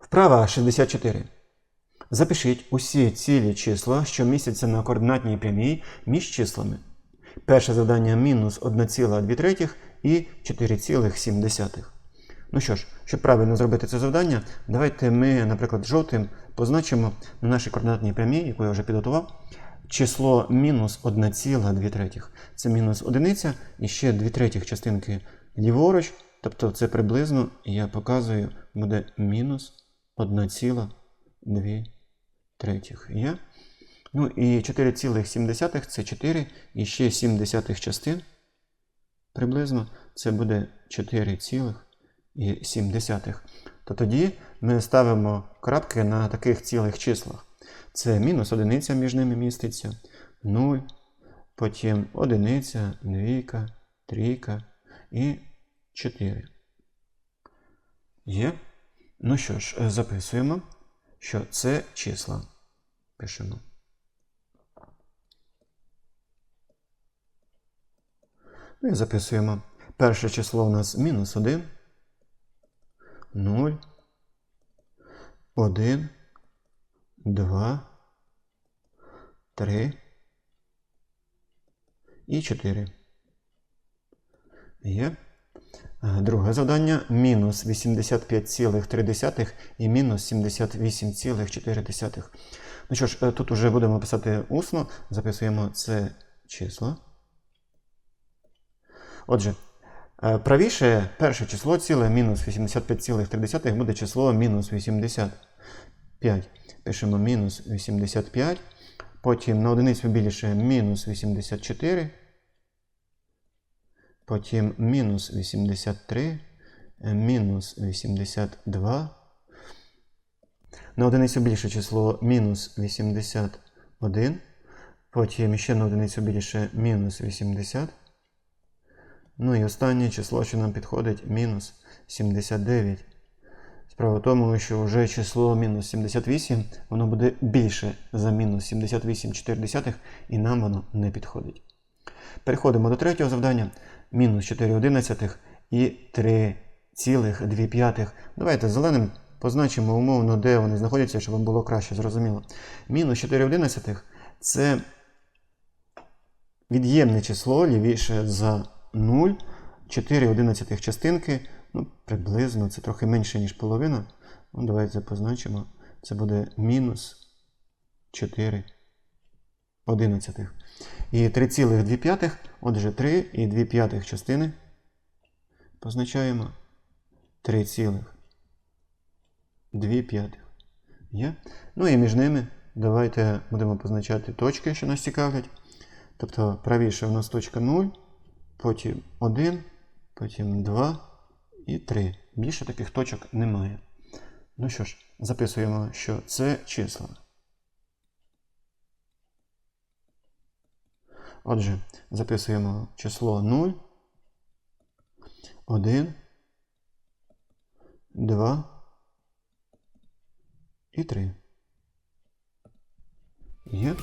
Вправа 64. Запишіть усі цілі числа, що містяться на координатній прямій між числами. Перше завдання мінус 1,2 третіх і 4,7. Ну що ж, щоб правильно зробити це завдання, давайте ми, наприклад, жовтим позначимо на нашій координатній прямій, яку я вже підготував, число мінус 1,2 третіх. Це мінус одиниця і ще 2 третіх частинки ліворуч, тобто це приблизно, я показую, буде мінус 1,2 третіх. Є? Ну і 4,7 це 4 і ще 7 десятих частин. Приблизно це буде 4,7. То тоді ми ставимо крапки на таких цілих числах. Це мінус одиниця між ними міститься, 0, потім одиниця, двійка, трійка і 4. Є? Ну що ж, е, записуємо, що це числа. Пишемо. Ну і записуємо. Перше число у нас мінус 1, 0, 1, 2, 3 і 4. Є. Е, Друге завдання мінус 85,3 і мінус 78,4. Ну що ж, е, тут вже будемо писати усно, записуємо це число. Отже, е, правіше перше число ціле мінус 85,3 буде число мінус 85. Пишемо мінус 85. Потім на одиницю більше мінус 84. Потім мінус 83, е, мінус 82. На одиницю більше число мінус 81. Потім ще на одиницю більше мінус 80. Ну і останнє число, що нам підходить, мінус 79. Справа в тому, що вже число мінус 78, воно буде більше за мінус 78,4, і нам воно не підходить. Переходимо до третього завдання. Мінус 4 одинадцятих і 3,2. Давайте зеленим позначимо умовно, де вони знаходяться, щоб вам було краще зрозуміло. Мінус 4 одинадцятих – це від'ємне число лівіше за 0, 4 одинадцятих частинки, ну, приблизно, це трохи менше, ніж половина. Ну, давайте позначимо. Це буде мінус 4 одинадцятих. І 3,2, отже, 3 і 2 п'ятих частини позначаємо 3,2 п'ятих. Є? Ну і між ними давайте будемо позначати точки, що нас цікавлять. Тобто правіше у нас точка 0, потім 1, потім 2 і 3. Більше таких точок немає. Ну що ж, записуємо, що це числа. Отже, записуємо число 0, 1, 2 і 3. Є.